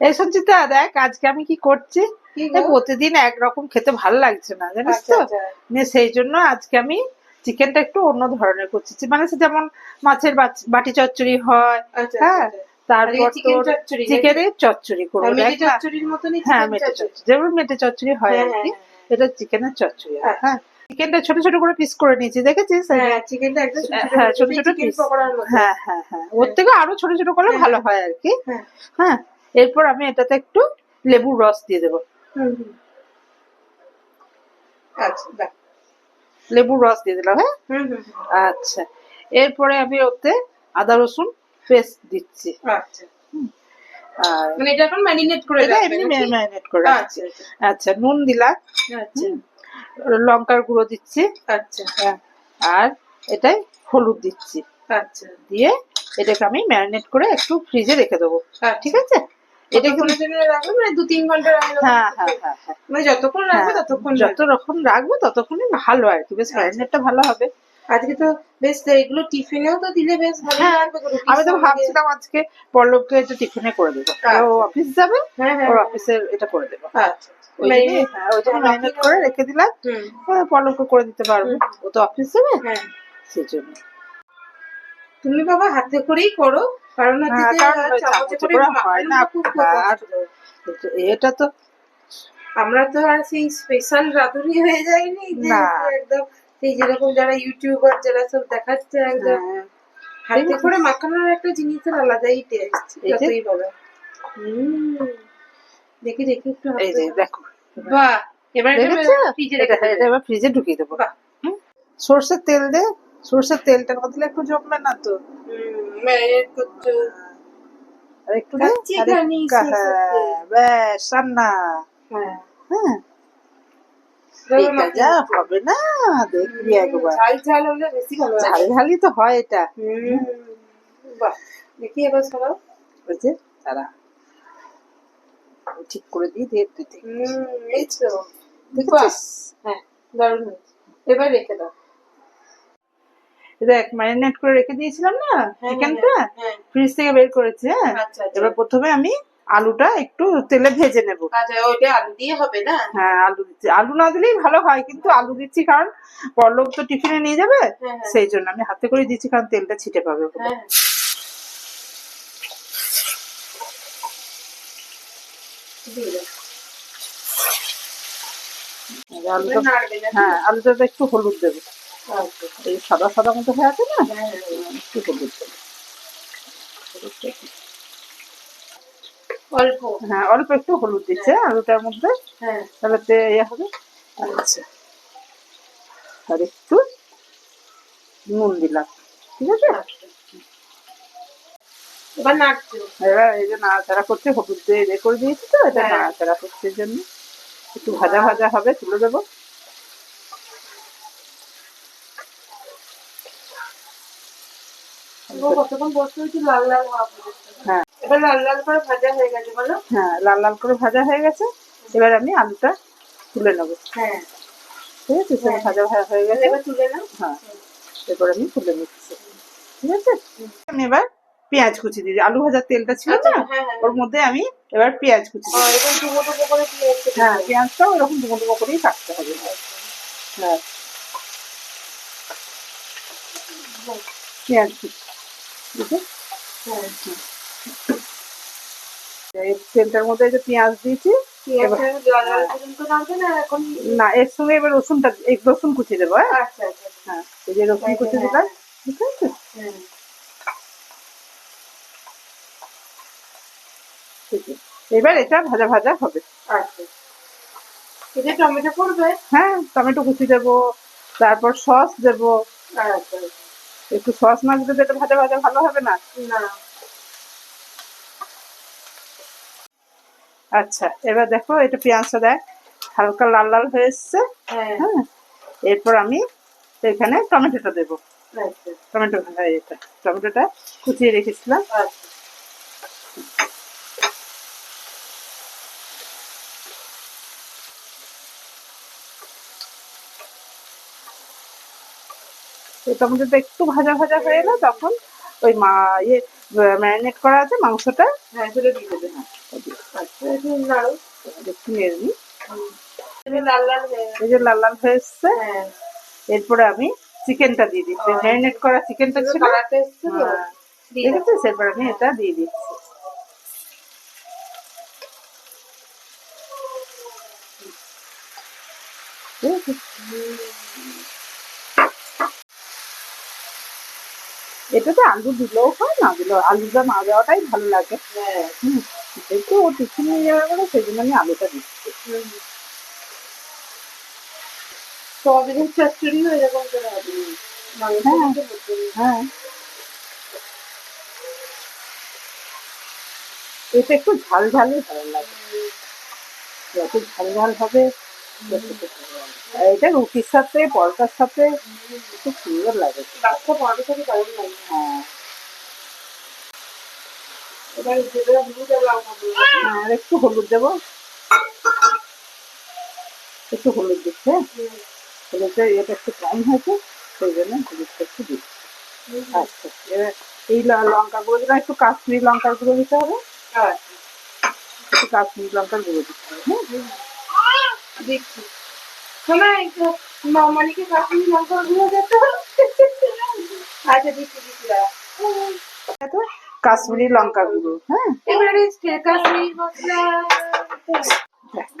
এই সঞ্চিতা দেখ আজকে আমি কি করছি? কি প্রতিদিন একরকম খেতে ভালো লাগছে না জানিস আচ্ছা, তো? আচ্ছা। সেই জন্য আজকে আমি চিকেনটা একটু অন্য ধরনের করছি। মানে যেমন মাছের বাটি চচ্চড়ি হয় আচ্ছা, হ্যাঁ। তারপর আর তোর চিকেনের চচ্চড়ি করব আর। চচ্চড়ির মতনই হ্যাঁ মেটে চচ্চড়ি। যেমন মেটে চচ্চড়ি হয় আর হ্যাঁ, কি হ্যাঁ, এটা চিকেনের চচ্চড়ি হয়। হ্যাঁ চিকেনটা ছোট ছোট করে পিস করে নিয়েছি দেখেছিস? হ্যাঁ, চিকেনটা একদম ছোট ছোট হ্যাঁ পিস হ্যাঁ হ্যাঁ হ্যাঁ। ওর থেকে আরও ছোট ছোট করলে হ্যাঁ, ভালো হয়। আর কি। হ্যাঁ। এরপর আমি এটাতে একটু লেবুর রস দিয়ে দেবো। আচ্ছা। লেবুর রস দিয়ে দিলাম হ্যাঁ। আচ্ছা। এরপরে আমি ওতে আদা রসুন পেস্ট দিচ্ছি। আচ্ছা। মানে এটা এখন ম্যারিনেট করে এটা এমনি ম্যারিনেট করে আচ্ছা, আচ্ছা। নুন দিলাম। আচ্ছা, লঙ্কার গুঁড়ো দিচ্ছি। আচ্ছা, হ্যাঁ, আর এটাই হলুদ দিচ্ছি। আচ্ছা। দিয়ে এটাকে আমি ম্যারিনেট করে একটু ফ্রিজে রেখে দেবো। আচ্ছা। ঠিক আছে? মানে দু তিন ঘণ্টা? হ্যাঁ হ্যাঁ হ্যাঁ মানে যতক্ষণ রাখবে ততক্ষণ যত রকম রাখব ততক্ষণই ভালো আর কি। বেশ আচ্ছা। ম্যারিনেটটা ভালো হবে। আজকে তো বেশ এগুলো টিফিনেও তো দিলে বেশ ভালো লাগবে আমি তো ভাবছিলাম আজকে পল্লবকে এটা টিফিনে করে দেবো। আচ্ছা। ও অফিস যাবে ওর। অফিসের এটা করে দেবো। আচ্ছা আচ্ছা। ওই মানে- জন্য ম্যারিনেট করে রেখে দিলাম। পল্লবকে করে দিতে পারব। ও তো অফিস যাবে? হ্যাঁ। সেই জন্য। তুমি বাবা হাতে করেই করো। হ্যাঁ। এটা তো আমরা তো আর সেই স্পেশাল রাঁধুনি হয়ে একদম সেই যেরকম যারা ইউটিউবার যারা সব দেখাচ্ছে একদম। হ্যাঁ, হাতে করে মাখানোর একটা জিনিসের আলাদাই টেস্ট এই যতই বলো। দেখি দেখি একটু এই যে দেখো। বাহ! এবার এটা ফ্রিজে ঢুকিয়ে দেবো? সর্ষের তেল দে সর্ষের তেলটা না দিলে একটু জমবে না তো? আর একটু। হ্যাঁ, ব্যাস রান্না। হ্যাঁ। হ্যাঁ। এটা যা হবে না দেখবি একবার। ঝাল ঝাল হলে বেশি ভালো ঝাল ঝালই তো হয় এটা। বাহ দেখি এবার সরাও বুঝছে তারা। ঠিক করে দিয়ে দিয়ে তুই দেখেছিস? হ্যাঁ দারুণ এবার রেখে দাও। দেখ ম্যারিনেট করে রেখে দিয়েছিলাম না হ্যাঁ, চিকেনটা হ্যাঁ, হ্যাঁ। ফ্রিজ থেকে বের করেছি হ্যাঁ? আচ্ছা আচ্ছা। এবার প্রথমে আমি আলুটা একটু তেলে ভেজে নেব। আচ্ছা ওইটা আলু দিয়ে হবে না? হ্যাঁ আলু দিচ্ছি। আলু না দিলেই ভালো হয় কিন্তু আলু দিচ্ছি কারণ পরলোক তো টিফিনে নিয়ে যাবে হ্যাঁ, হ্যাঁ। সেই জন্য আমি হাতে করে দিচ্ছি কারণ তেলটা ছিটে পাবে। হ্যাঁ আলুটা হ্যাঁ আলুটাতে একটু হলুদ দেবো। এই সাদা সাদা মতো হয়ে আছে না? হ্যাঁ, হ্যাঁ, হ্যাঁ। একটু হলুদ অল্প। হ্যাঁ অল্প একটু হলুদ দিচ্ছে আলুটার মধ্যে। তাহলে তে ইয়ে হবে। আচ্ছা। আর একটু নুন দিলাম ঠিক আছে? আচ্ছা। এবার নাড়ছো এবার এই যে নাড়াচাড়া করছে হলুদ দিয়ে ইয়ে করে দিয়েছি তো এটা। নাড়াচাড়া করছে জন্য। একটু ভাজা ভাজা হবে তুলে দেবো। কতক্ষণ বসতে হয়েছে লাল লাল হ্যাঁ। এবার লাল লাল করে ভাজা হয়ে গেছে বলো? হ্যাঁ লাল লাল করে ভাজা হয়ে গেছে। এবার আমি আলুটা তুলে নেব। হ্যাঁ। ঠিক আছে? সব হ্যাঁ। ভাজা ভাজা হয়ে গেছে। এবার তুলে নাও। হ্যাঁ। এবার আমি তুলে নিচ্ছি। ঠিক আছে? আমি এবার পেঁয়াজ কুচি দিই। আলু ভাজার তেলটা ছিল আচ্ছা, না? হ্যাঁ, হ্যাঁ। ওর মধ্যে আমি এবার পেঁয়াজ কুচি ও, দিই। এবার ডুবো ডুবো হ্যাঁ ডুমো ডুমো করেই কাটতে হবে। হ্যাঁ। পেঁয়াজ কুচি। বুঝলে হ্যাঁ তেলটার মধ্যে যে পেঁয়াজ দিয়েছি না এর সঙ্গে এবার রসুনটা রসুন কুচি দেবো হ্যাঁ? আচ্ছা আচ্ছা আচ্ছা। হ্যাঁ এই যে রসুন কুচি দিলাম ঠিক আছে? হ্যাঁ। এবার এটা ভাজা ভাজা হবে। আচ্ছা। টমেটো পড়বে? হ্যাঁ টমেটো কুচি দেবো তারপর সস দেবো। আচ্ছা। একটু সস মাছ দিতে এটা ভাজা ভাজা ভালো হবে না? না। আচ্ছা এবার দেখো এটা পেঁয়াজটা দেখ হালকা লাল লাল হয়ে এসছে। হ্যাঁ। হ্যাঁ এরপর আমি এখানে টমেটোটা দেবো। আচ্ছা। টমেটো এটা টমেটোটা কুচিয়ে রেখেছিলাম। আচ্ছা এই টমেটোটা একটু ভাজা ভাজা হয়ে এলো তখন ওই মা ইয়ে ম্যারিনেট করা আছে মাংসটা। হ্যাঁ সেটা দিয়ে দেবে হ্যাঁ, একটু নেড়ে নিই। লাল লাল এই যে লাল লাল হয়ে এসছে হ্যাঁ। এরপরে আমি চিকেনটা দিয়ে দিচ্ছি। ম্যারিনেট করা চিকেনটা ছিল। হ্যাঁ। এরপর আমি এটা দিয়ে দিচ্ছি? এটাতে আলু দিলেও হয় না দিলেও আলুটা না দেওয়াটাই ভালো লাগে হ্যাঁ হুম যেহেতু ও টিফিন নিয়ে যাবে বলে সেই জন্য আমি আলুটা দিচ্ছি। সয়াবিনের চচ্চড়ি এরকম করে হ্যাঁ। করতে হবে। হ্যাঁ এটা একটু ঝাল ঝালই ভালো লাগে যত ঝাল ঝাল হবে এটা রুটির সাথে পরোটার সাথে খুব সুন্দর লাগে। হ্যাঁ। আর। হ্যাঁ, একটু হলুদ দেবো। একটু হলুদ দিচ্ছে হুম। হলুদটা এটা একটু কম হয়েছে সেই জন্য হলুদটা একটু দিচ্ছি। আচ্ছা এবার এই লঙ্কা গুঁড়ো দিলাম একটু কাশ্মীরি লঙ্কার গুঁড়ো দিতে হবে। আচ্ছা। একটু কাশ্মীরি লঙ্কার গুঁড়ো দিতে হবে হ্যাঁ? মামানিকে কাশ্মীর লঙ্কা আচ্ছা দিচ্ছি দাঁড়া। কাশ্মীরি লঙ্কা গুঁড়ো হ্যাঁ? এবারে কাশ্মীর মশলা।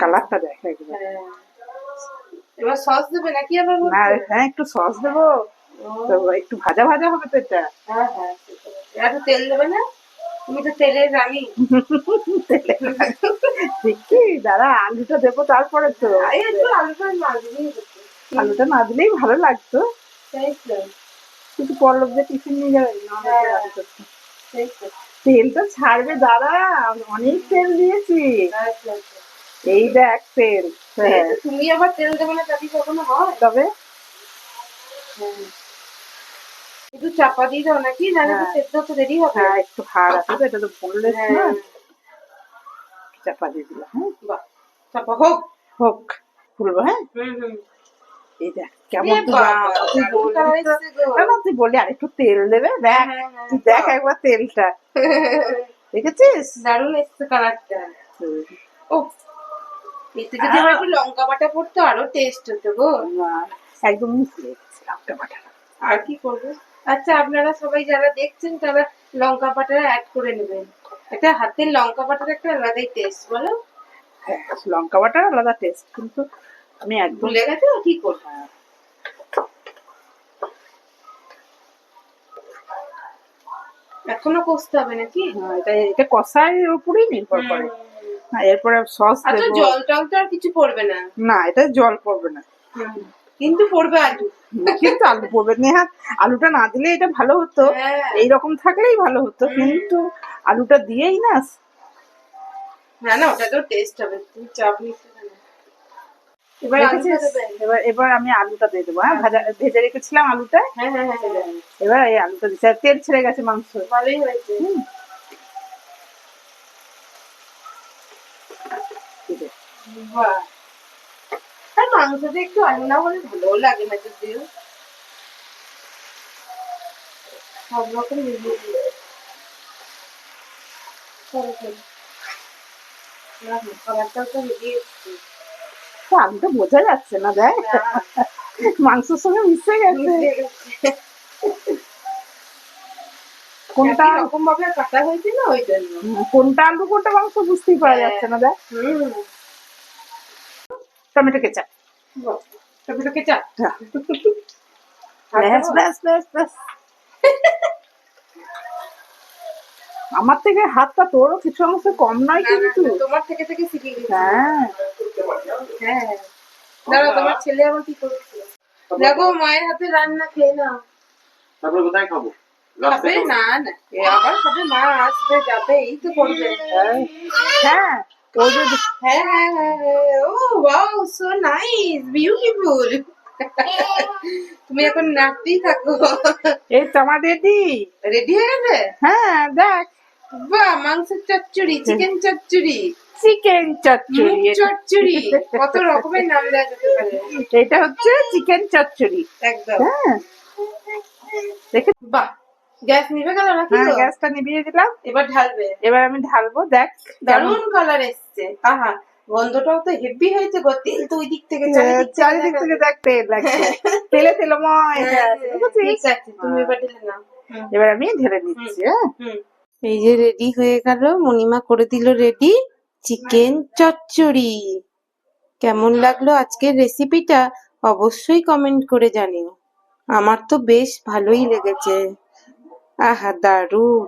কালারটা দেখ একবার। হ্যাঁ। এবার সস দেবে নাকি আবার বলছো? না হ্যাঁ একটু সস দেবো। তো একটু ভাজা ভাজা হবে তো এটা। হ্যাঁ হ্যাঁ একটু তেল দেবে না? তুমি তো তেলের রানী। দেখি দাঁড়া আলুটা দেবো তারপরে তো। আলুটা না দিলেই ভালো লাগতো। কিন্তু পরলোক যে টিফিন নিয়ে যাবে হ্যাঁ। সেই তো তেলটা ছাড়বে দাঁড়া অনেক তেল দিয়েছি। এই দেখ তেল। হ্যাঁ। তুমি আবার তেল দেবে না তাতে কখনো হয়? তবে? একটু চাপা দিয়ে দাও নাকি? জানো তো হ্যাঁ। সেদ্ধ তো দেরি হবে। হ্যাঁ একটু হাড় আছে এটা তো বললে না। হ্যাঁ। চাপা দিয়ে দিলাম হ্যাঁ? বাহ চাপা হোক। হোক হ্যাঁ? হুম হুম। এই দেখ কেমন এ তো বাবা, দাম। তুই বললি colour তো- এসছে গো। না, না, তুই বললি আর একটু তেল দেবে দেখ হ্যাঁ, হ্যাঁ, তুই দেখ একবার তেলটা। দেখেছিস? দারুণ এসছে কালারটা। ও এতে যদি আবার একটু লঙ্কা বাটা পড়তো আরও টেস্ট হতো গো। একদম মিশিয়ে লঙ্কা বাটা আর কি করব? আচ্ছা আপনারা সবাই যারা দেখছেন তারা লঙ্কা বাটা অ্যাড করে নেবেন। এটা হাতের লঙ্কা বাটার একটা আলাদাই টেস্ট বলো। হ্যাঁ লঙ্কা বাটার আলাদা টেস্ট কিন্তু আমি একদম ভুলে গেছো কি করব? এখনও কষতে হবে নাকি? হ্যাঁ, এটা এটা কষাইয়ের উপরেই নির্ভর করে। হ্যাঁ এরপরে সস আচ্ছা দেবো। জল টল তো আর কিছু পড়বে না। না এটা জল পড়বে না। কিন্তু পড়বে আলু। কিন্তু আলু পড়বে। নেহা আলুটা না দিলে এটা ভালো হতো। হ্যাঁ। এইরকম থাকলেই ভালো হতো। কিন্তু আলুটা দিয়েই না। না না ওটা তো টেস্ট হবে। তুমি চাপ নিতে এবার আমি আলুটা দিয়ে দেবো হ্যাঁ? ভাজা ভেজে রেখেছিলাম আলুটা। হ্যাঁ হ্যাঁ হ্যাঁ হ্যাঁ। এবার এই আলুটা দিচ্ছি। আর তেল ছেড়ে গেছে মাংস। ভালোই হয়েছে। বাহ। মাংসতে একটু আলু না হলে ভালোও লাগে না যদিও সব রকম না, তো বোঝা যাচ্ছে না দেখ। মাংসের সঙ্গে মিশে গেছে। কোনটা ভাবে কাটা হয়েছে না ওই জন্য কোনটা আলু কোনটা মাংস বুঝতেই পারা যাচ্ছে না দেখ। Tomato ketchup. টমেটো কেচাপ ব্যাস ব্যাস ব্যাস ব্যাস। আমার থেকে হাতটা তোরও কিছু অংশ কম নয় না, না, কিন্তু। তোমার থেকে থেকে শিখে গেছি। হ্যাঁ। হ্যাঁ। দাঁড়াও তোমার ছেলে আবার কি করছে? দেখো মায়ের হাতে রান্না খেয়ে নাও। তারপরে কোথায় খাব? খাবে? না না এ আবার খাবে মা আসবে যাবে এই তো করবে। হ্যাঁ, হ্যাঁ ওই যে হ্যাঁ হ্যাঁ হ্যাঁ ও ওয়াও সো নাইস বিউটিফুল তুমি এখন নাচতেই থাকো এই তো আমার রেডি রেডি হয়ে গেছে হ্যাঁ দেখ বাহ মাংসের চচ্চড়ি চিকেন চচ্চড়ি চিকেন চচ্চড়ি চচ্চড়ি কত রকমের নাম দেওয়া যেতে পারে এটা হচ্ছে চিকেন চচ্চড়ি একদম হ্যাঁ দেখে বাহ গ্যাস নিভে গেল নাকি হ্যাঁ গ্যাসটা নিভিয়ে দিলাম। এবার ঢালবে। এবার আমি ঢালবো দেখ দারুণ কালার এসছে? আহা গন্ধটাও তো হেভি হয়েছে গো। তেল তো ওই দিক থেকে চারিদিক থেকে চারিদিক দেখা থেকে দেখ তেল লাগছে। তেলে তেলময় হয়ে হ্যাঁ, তুমি এবার ঢেলে নাও। এবার আমি ঢেলে নিচ্ছি হ্যাঁ। এই যে রেডি হয়ে গেল মনিমা করে দিল রেডি চিকেন চচ্চড়ি। কেমন লাগল আজকের রেসিপিটা অবশ্যই কমেন্ট করে জানিও। আমার তো বেশ ভালোই লেগেছে। আহা দারুণ